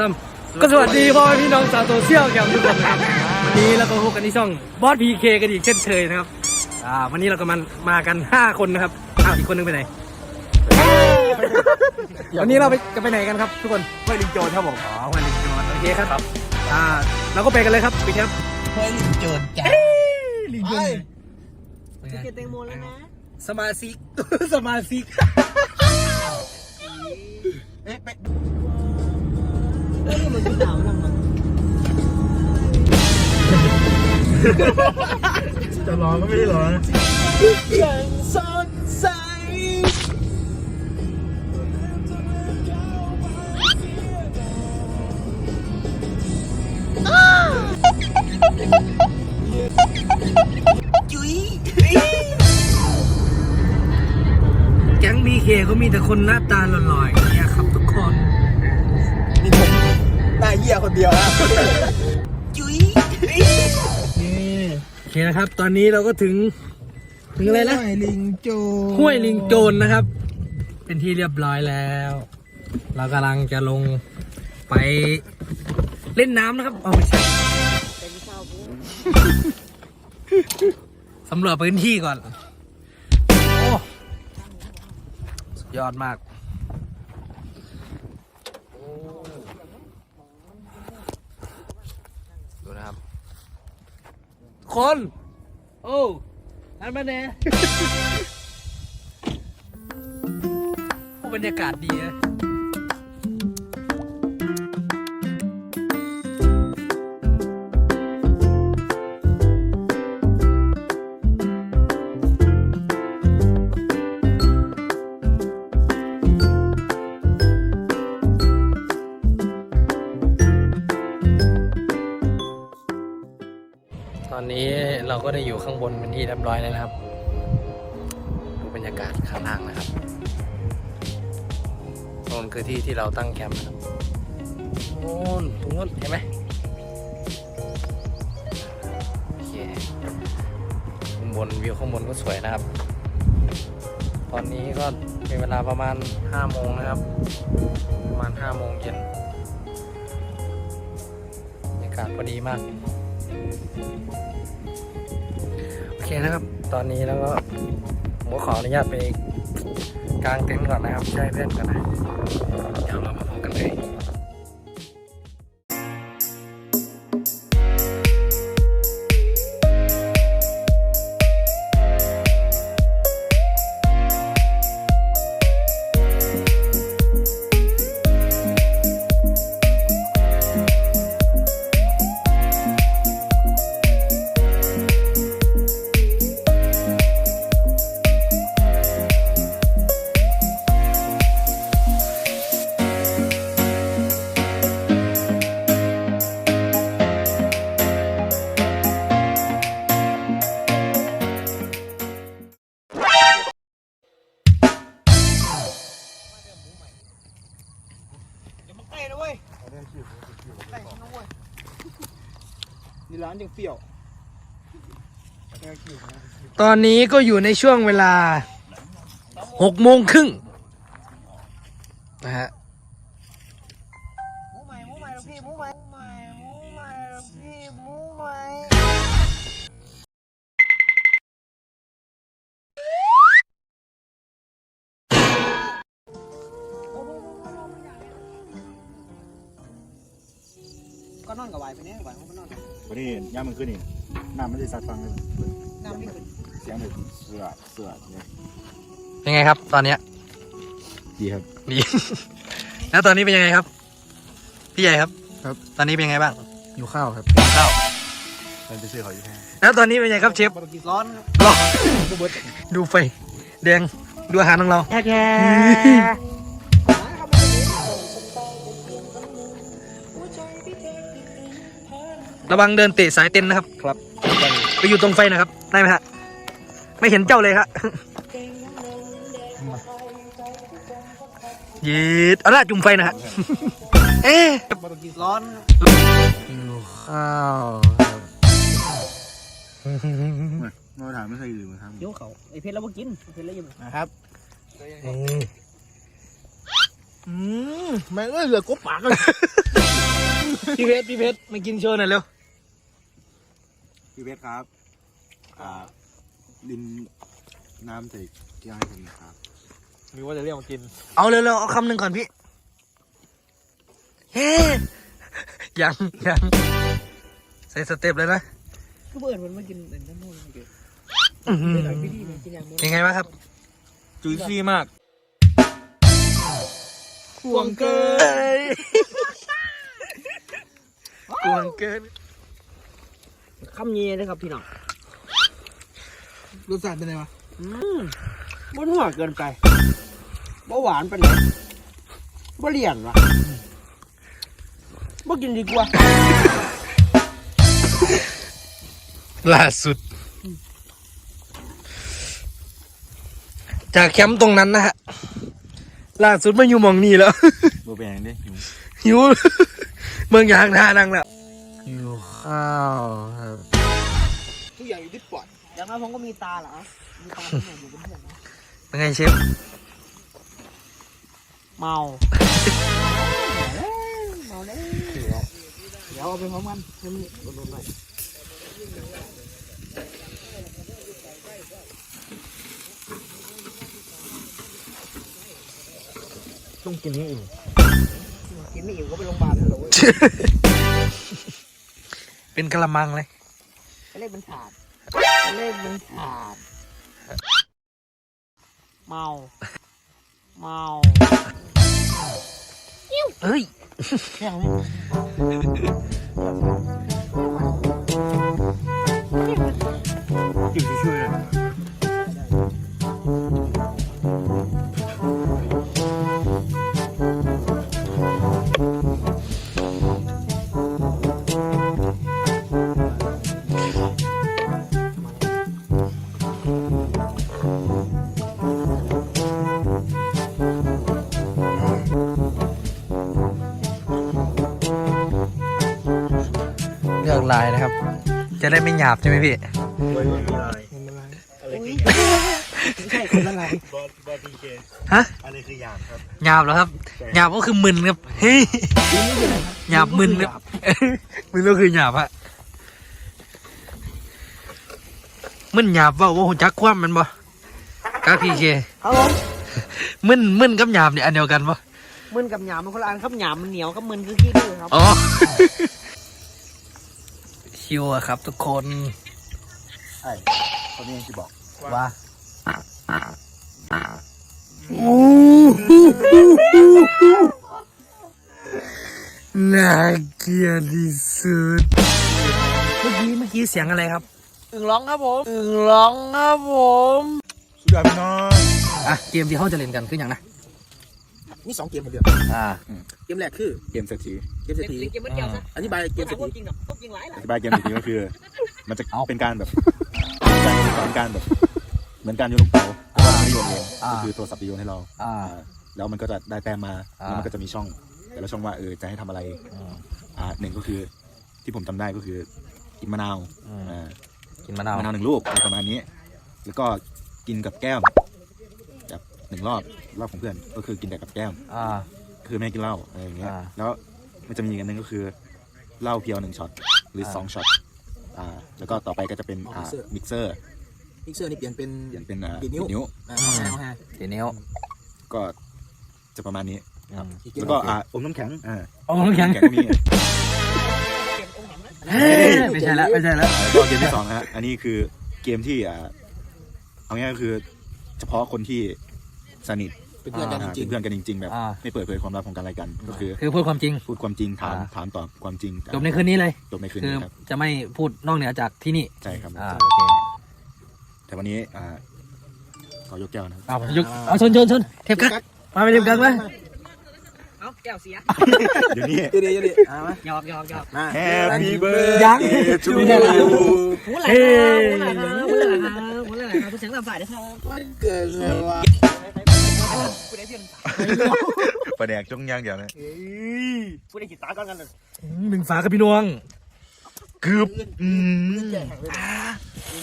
สามก็สวัสดีพ่อแม่พี่น้องชาวโซเชียลแกมทุกคนนะครับวันนี้เราก็พบกันที่ช่องบอสพีเคกันอีกเช่นเคยนะครับอ่าวันนี้เราก็มามากัน 5 คนนะครับอ้าวอีกคนนึงไปไหนวันนี้เราไปจะไปไหนกันครับ ทุกคนเพื่อนลิงโจรครับผมอ๋อวันนี้โอเคครับอ่าเราก็ไปกันเลยครับไปครับเพื่อนลิงโจรจ้าลิงไปเก็บแตงโมแล้วนะสมาชิกสมาชิกเอ๊ะไป จะรอก็ไม่ได้รอนะยังสดใสจุ๊ยแก๊งบีเคเขามีแต่คนหน้าตาหล่อๆอย่างเงี้ยครับทุกคนนี่ผม หน้าเหี้ยคนเดียวนะจุ๊ยโอเคนะครับ ตอนนี้เราก็ถึง ถึงอะไรนะลิงโจรห้วยลิงโจรนะครับ เป็นที่เรียบร้อยแล้ว เรากำลังจะลงไปเล่นน้ำนะครับเอาไม่ใช่เป็นข้าวกูสำรวจพื้นที่ก่อน โอ้สุดยอดมาก ดูนะครับ คน โอ้อันมาเนี่ยโอ้บรรยากาศดีนะ ตอนนี้เราก็ได้อยู่ข้างบนเป็นที่เรียบร้อยแล้วนะครับ ดูบรรยากาศข้างล่างนะครับโน่นคือที่ที่เราตั้งแคมป์นะครับโน่นตรงโน้นเห็นไหมโอเคข้างบนวิวข้างบนก็สวยนะครับ ตอนนี้ก็เป็นเวลาประมาณ5โมงนะครับ ประมาณ5โมงเย็นบรรยากาศพอดีมาก นะครับ ตอนนี้แล้วก็ผมขออนุญาตไปกางเต็นท์ก่อนนะครับใช้เพื่อนกันนะเดี๋ยวเรามา เปรี้ยวตอนนี้ก็อยู่ในช่วงเวลาหกโมงครึ่งนะฮะ ก็นอนกับวายไปเนี่ยวายเขาก็นอนวันนี้ย่ามมันขึ้นนี่น้ำมันจะสัดฟังเลยน้ำไม่ขึ้นเสียงแบบเสือเสือเนี่ยเป็นไงครับ ตอนเนี้ยดีครับ ดี แล้วตอนนี้เป็นยังไงครับ พี่ใหญ่ครับ ครับ ตอนนี้เป็นยังไงบ้างอยู่ข้าวครับข้าวมันไปซื้อเขาอยู่แค่แล้วตอนนี้เป็นยังไงครับเชฟร้อนรอดูไฟแดงดูอาหารของเราแย่ ระวังเดินเตะสายเต็นนะครับ ครับไปอยู่ตรงไฟนะครับ ได้ไหมฮะ ไม่เห็นเจ้าเลยครับยีดเอาละจุ่มไฟนะฮะ เอ๊ะร้อนข้าวมาถามไม่ใช่หรือมาทำหิวเขาไอเพชรแล้วบ่กินไอเพชรแล้วยังนะครับอืมอืมแม่งเอ้ยเหลือกบปากเลยพี่เพชรพี่เพชรมากินโชว์หน่อยเร็ว พี่เพชรครับ อ่าลินน้ำใส่แก้วให้ผมครับหรือว่าจะเรียกมากิน เอาเร็วๆเอาคำหนึ่งก่อนพี่ เฮ้ ยังยังใส่สเต็ปเลยนะก็เปิดมันมากินเป็นน้ำมันเกิดอื้อหือไม่ดีมันกินอย่างนี้ยังไงบ้างครับ จุยซี่มาก ห่วงเกิน กวงเกิน คำเงี้ยเลยครับพี่น้องรสชาติเป็นไงวะอืมบ่หัวเกินไปบ่หวานไปเลยบ่เลี่ยนวะบ่กินดีกว่า ล่าสุด จากแคมป์ตรงนั้นนะฮะ ล่าสุดมาอยู่หมองนี่แล้วโบแบงดิหิว หิว เมืองยางท่านั่งแล้วหิว ข้าวครับทุกอย่างอยู่ที่ปอดอย่างน้อยผมก็มีตาเหรอ มีตาที่ไหนอยู่เป็นเพื่อนนะเป็นไงเชฟเมา เมาแล้วเดี๋ยวเอาไปพร้อมกันให้มันโดนๆหน่อยต้องกินให้อิ่มกินไม่อิ่มก็ไปโรงพยาบาลเลยเหรอเว้ย เป็นกระมังเลยไปเล่นเป็นถาดไปเล่นเป็นถาด เมา เมาเอ้ยแค่นี้กินช่วยเลย จะได้ไม่หยาบใช่ไหมพี่ไม่มีลายอุ้ยไม่ใช่คนละลายบอสบอสพีเคฮะอันนี้คือหยาบครับหยาบแล้วครับหยาบก็คือมึนครับเฮ้ยหยาบมึนครับมึนก็คือหยาบฮะมึนหยาบเว่าว่าหุ่นจักคว่ำมันบ่กาพีเคครับผมมึนมึนกับหยาบเนี่ยอันเดียวกันบ่มึนกับหยามมันคนละอันครับหยามมันเหนียวกับมึนคือขี้ดื้อครับอ๋อ ชิวอะครับ ทุกคนใช่คนนี้ที่บอกว่าน่าเกลียดที่สุดเมื่อกี้เมื่อกี้เสียงอะไรครับอึ่งร้องครับผมอึ่งร้องครับผม สุดยอดพี่น้องอะเกมที่เขาจะเล่นกันคืออย่างนะ นี่สองเกมคนเดียวอ่าเกมแรกคือเกมเศรษฐีเกมเศรษฐีเกมมันเดียวซะอธิบายเกมเศรษฐีจริงกับจริงหลายหอลายธิบายเกมเศรษฐีก็คือ มันจะเอาเป็นการแบบการสอนการแบบ เหมือนการโยนลูกเต๋าแต่ว่าเราไม่ได้โยนเองอ่า ก็คือโทรศัพท์จะโยนให้เราอ่าอ่า แล้วมันก็จะได้แต้มมาอ่า แล้วมันก็จะมีช่อง แต่ละช่องว่าเออจะให้ทำอะไรอ่าหนึ่งก็คือที่ผมจำได้ก็คือกินมะนาวอืม อ่ากินมะนาวมะนาวหนึ่งลูกอะไรประมาณนี้ แล้วก็กินกับแก้มแบบ หนึ่งรอบรอบของเพื่อนก็คือกินแต่กับแก้ม อ่า คือไม่ให้กินเหล้าอะไรอย่างเงี้ยอ่า แล้วมันจะมีอีกอันหนึงก็คือเหล้าเพียวหนึ่งช็อตหรืออาสองช็อตอ่าแล้วก็ต่อไปก็จะเป็นอ่ามิกเซอร์มิกเซอร์นี่เปลี่ยนเป็นเปลี่ยนเป็นอ่าดีดนิ้วนิ้ว อ่าอืมเอาฮะทีนิ้วก็จะประมาณนี้อืมอีเกมแล้วก็อ่าอมน้ำแข็งอ่าโอ้ยยังน้ำแข็งก็มีเฮ้ยไม่ใช่แล้วไม่ใช่แล้วแล้วก็เกมที่สองนะฮะอันนี้คือเกมที่อ่าเอาง่ายๆก็คือ เฉพาะคนที่ สนิทเป็นเพื่อนกันจอ่าริเป็นงเพื่อนกันจริง ๆ แบบ อ่า ไม่เปิดเผยความลับของกันและกัน ก็คือ คือพูดความจริง พูดความจริงถามอ่า ถามตอบความจริงจบในคืนนี้เลย จบในคืนคือนี้ครับจะไม่พูดนอกเหนือจากที่นี่ใช่ครับ อ่าโอเคแต่วันนี้อ่าขอยกแก้วนะครับ เอายกเอาชนชนชนเทปกักมาไปเทปกักมาเอ้าแก้วเสียเดี๋ยวนี้ๆเดี๋ยวเดี๋ยวเดี๋ยวอ่ามาหยอกหยอกหยอกมา Happy ยัง birthday to ไม่ได้ละ you หูไหลครับหูไหลครับหูไหลครับหูไหลครับผู้เสียงตามสายนะครับเกิดอะไรวะ ผู้ใดเพียงประแดกจงย่างเดียวนะผู้ใดจิตตากันกันเลยหนึ่งฝากับพี่น้องกึบอืมแก่แห่งเลย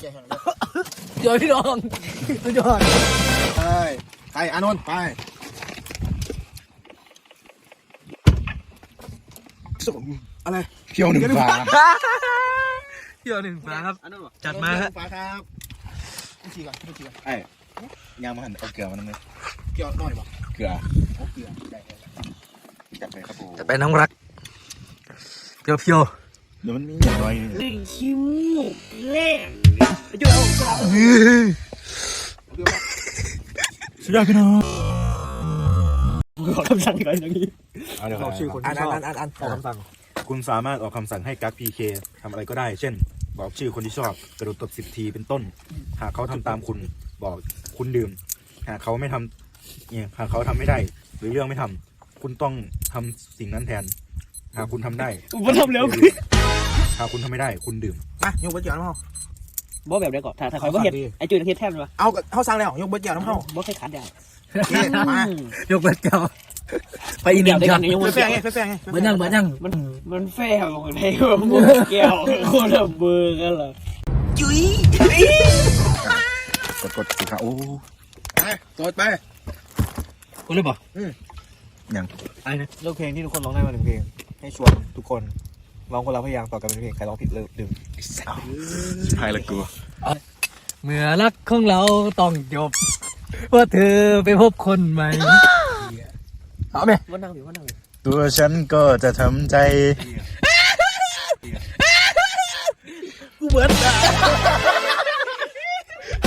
แก่แห่งเลยเดี๋ยวพี่น้องสุดยอดไปไปอานนท์ไปส่งอะไรเที่ยวหนึ่งฝาเที่ยวหนึ่งฟ้าครับอันนั้นวะจัดมาฮะฟ้าครับไม่ฉีกก่อนไม่ฉีกก่อนไอ้ยางมาหันเอาเกลือมาหน่อย เกี่ยวหน่อยป่ะเกลือโอ้เกลือได้ได้ได้จับไปครับผมจะไปน้องรักเพียวเพียวเดี๋ยวมันมีอย่างน้อยดึงขี้มูกเล่นจุดเอากลับเกี่ยวป่ะสุดยอดพี่น้องขอคำสั่งก่อนอย่างนี้เอาเดี๋ยวบอกชื่อคนอ่าที่นชอบอ่านอ่านอ่านออกคำสั่งคุณสามารถออกคำสั่งให้กั๊กพีเคทำอะไรก็ได้ เช่น บอกชื่อคนที่ชอบกระโดดตบสิบทีเป็นต้น หากเขาทำตามคุณบอกคุณดื่ม หากเขาไม่ทำ เนี่ยหากเขาทำไม่ได้ หรือเรื่องไม่ทำคุณต้องทำสิ่งนั้นแทน หากคุณทำได้ผมทำแล้วหากคุณทำไม่ได้ คุณดื่มมายกเบิร์ดเกี่ยวน้ำเฮาบ่แบบได้ก่อนถ้าถ้าเขาบ่เฮ็ดไอ้จุดเฮ็ดแทนวะเอากับเฮาสั่งแล้ว ยกเบิร์ดเกี่ยวน้ำเฮาบ่เคยขัดได้โอเคมายกเบ็ดเก้าไปอีกหเดี๋นึ่ยวงได้ช็กัอนตนี่ยังไปบ่แฟแฟงงไงไปแฟงไงเบิดยังเบิดยังมันมันแฟงในบ่แก้วคนละเบอร์กันล่ะกดกดสิครับโอ้ไปกดไป กูเลยบอกยังไอ้นะเลือกเพลงที่ทุกคนร้องได้มาหนึ่งเพลง ให้ชวนทุกคนร้องคนละพยางค์ต่อกันเป็นเพลงใครร้องผิดเลิกดื่มหายละกูเมื่อรักของเราต้องจบว่าเธอไปพบคนใหม่เอาไหมว่านั่งอยู่ว่านั่งอยู่ตัวฉันก็จะทำใจกูเบิร์ดอะ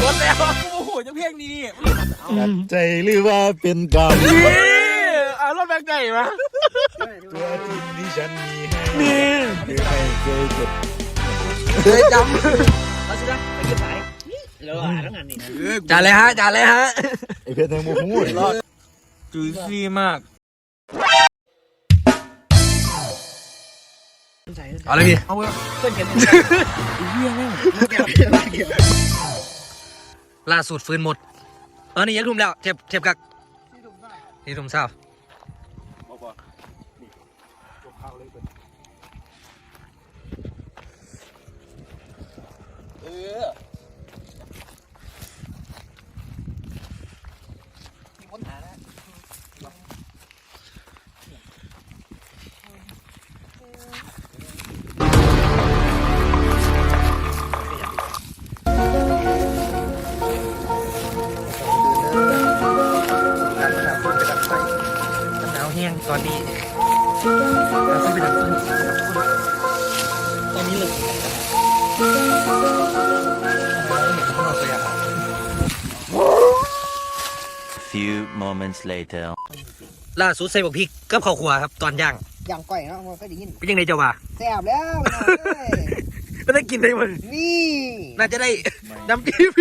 กดแล้ว กูโมโหจะเพลงนี้ตัดใจหรือว่าเป็นกรรมอ่ารถแบงค์ไก่มาตัวจริงที่ฉันมีให้หรือไม่เคยเก็บเคยจเอาสินะไปยืนสายแล้วอะทั้งงานนี่ำจ่ายเลยฮะจ่ายเลยฮะไอเพชรแตงโมพูดจุยซี่มากเอาเลยพี่เอาเว้ยเพื่อนกัน ล่าสุดฟื้นหมด เออนี่ยังทุ่มแล้ว เทียบเทียบกับนี่ทุ่มเศร้า อนนี้เราขึ้นไปดับฟืนตอนนี้เลย Few moments later. ล่าสุดใส่บอกพริกกับข้าวคั่วครับ ตอนย่างอย่างก่อยเนาะมันก็ได้ยินเป็นยังไงเจ้าว่าแซ่บแล้วเอ้ยไม่ได้กินได้มันนี่น่าจะได้น้ำจิ้ม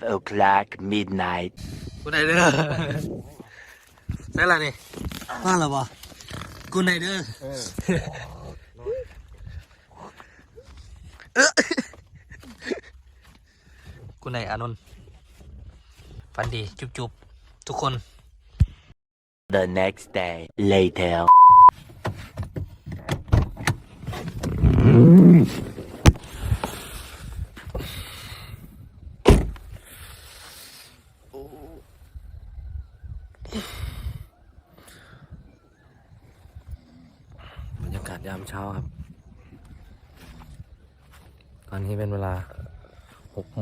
12 o'clock midnight. Cô này đưa. Đây là này. Qua là bò. Cô này đưa. Cô này ăn luôn. Phản đi, chụp chụp. Chúc con. The next day later.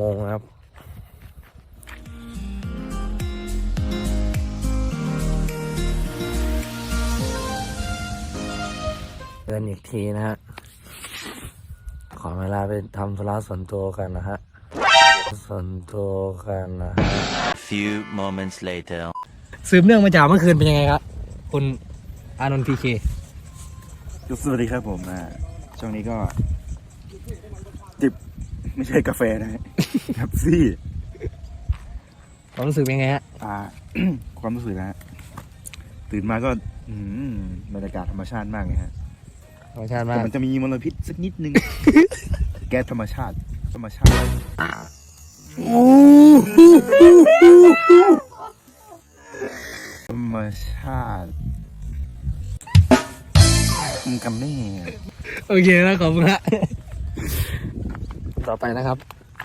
โมงนะครับเดินอีกทีนะฮะ ขอเวลาไปทำธุระส่วนตัวกันนะฮะ ส่วนตัวกันนะฮะ Few moments later. สืบเนื่องมาจากเมื่อคืนเป็นยังไงครับ คุณอานนท์พีเค สวัสดีครับผมอ่าช่วงนี้ก็จิบ ไม่ใช่กาแฟนะฮะครับซี่ความรู้สึกเป็นยังไงฮะ อ่า ความรู้สึกนะฮะตื่นมาก็ อืมบรรยากาศธรรมชาติมากเลยฮะธรรมชาติแต่มากมันจะมีมลพิษสักนิดนึง แก๊สธรรมชาติ ธรรมชาติธรรมชาติมึงกำแน่ โอเคแล้วขอบคุณฮะ ต่อไปนะครับ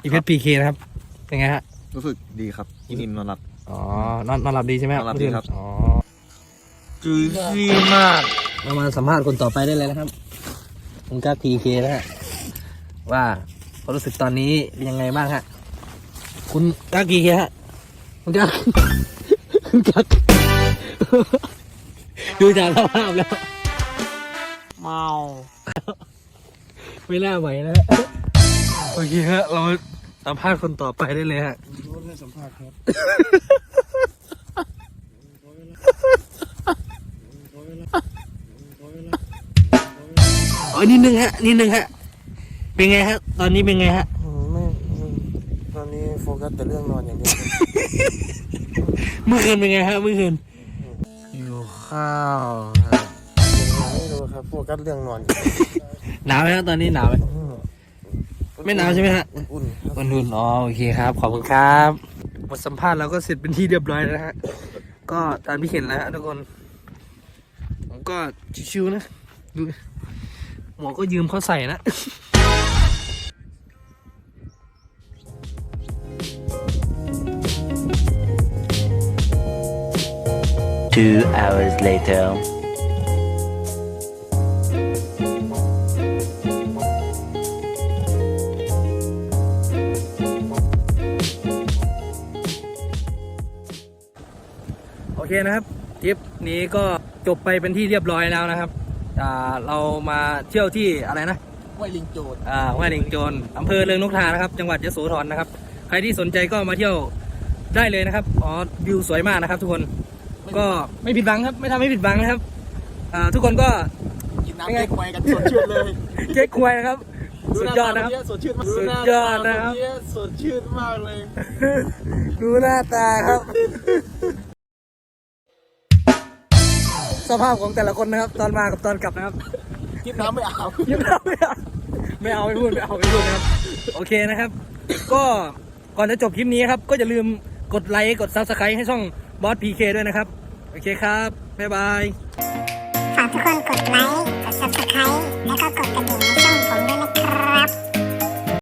อีเพชรพีเคนะครับ เป็นไงฮะ รู้สึกดีครับยินดีนอนรับ อ๋อ นอนนอนหลับดีใช่ไหมครับนอนหลับดีครับ อ๋อจุยซี่มาก เรามาสัมภาษณ์คนต่อไปได้เลยนะครับคุณกั๊กพีเคนะฮะ ว่าความรู้สึกตอนนี้เป็นยังไงบ้างฮะ คุณกั๊กพีเคฮะ คุณกั๊กคุณกั๊กดูจากสภาพแล้ว เมา ไม่น่าไหวนะฮะ โอเคฮะเราสัมภาษณ์คนต่อไปได้เลยฮะให้สัมภาษณ์ครับโอ้ยนิดนึงฮะนิดนึงฮะ เป็นไงฮะ ตอนนี้เป็นไงฮะ ไม่ตอนนี้โฟกัสแต่เรื่องนอนอย่างเดียวเมื่อคืนเป็นไงฮะเมื่อคืนอยู่ข้าวครับยังไม่รู้ครับโฟกัสเรื่องนอน หนาวไหมฮะตอนนี้หนาวไหม ไม่หนาวใช่ไหมฮะ อุ่นๆครับวันนุ่นอ๋อโอเคครับ ขอบคุณครับบทสัมภาษณ์เราก็เสร็จเป็นที่เรียบร้อยแล้วนะฮะ ก็ตามที่เห็นแล้วฮะทุกคน ผมก็ชิวๆนะ ดู หมวกก็ยืมเขาใส่นะ Two hours later. เคนะครับทริปนี้ก็จบไปเป็นที่เรียบร้อยแล้วนะครับอ่าเรามาเที่ยวที่อะไรนะห้วยลิงโจดอ่าห้วยลิงโจรอำเภอเริงนกทานะครับ จังหวัดยโสธรนะครับ ใครที่สนใจก็มาเที่ยวได้เลยนะครับอ๋อวิวสวยมากนะครับ ทุกคนก็ไม่ผิดหวังครับ ไม่ทำให้ผิดหวังนะครับอ่าทุกคนก็กินน้ำเก๊กไวกันสดชื่นเลยเก๊กควยนะครับสุดยอดนะครับสดชื่นมากสุดยอดนะครับดูหาตาเมื่อกี้สดชื่นมากเลย ดูหน้าตาครับ สภาพของแต่ละคนนะครับ ตอนมากับตอนกลับนะครับกินน้ำไม่เอายิ้มแล้วไม่เอาไม่เอาไม่พูดไม่เอาไม่พูดนะครับ โอเคนะครับ ก็ก่อนจะจบคลิปนี้ครับ ก็อย่าลืมกดไลค์กดซับสไครต์ให้ช่องบอสพีเคด้วยนะครับ โอเคครับ บ๊ายบาย ฝากทุกคนกดไลค์กด subscribe แล้วก็กดกระดิ่งในช่องผมด้วยนะครับ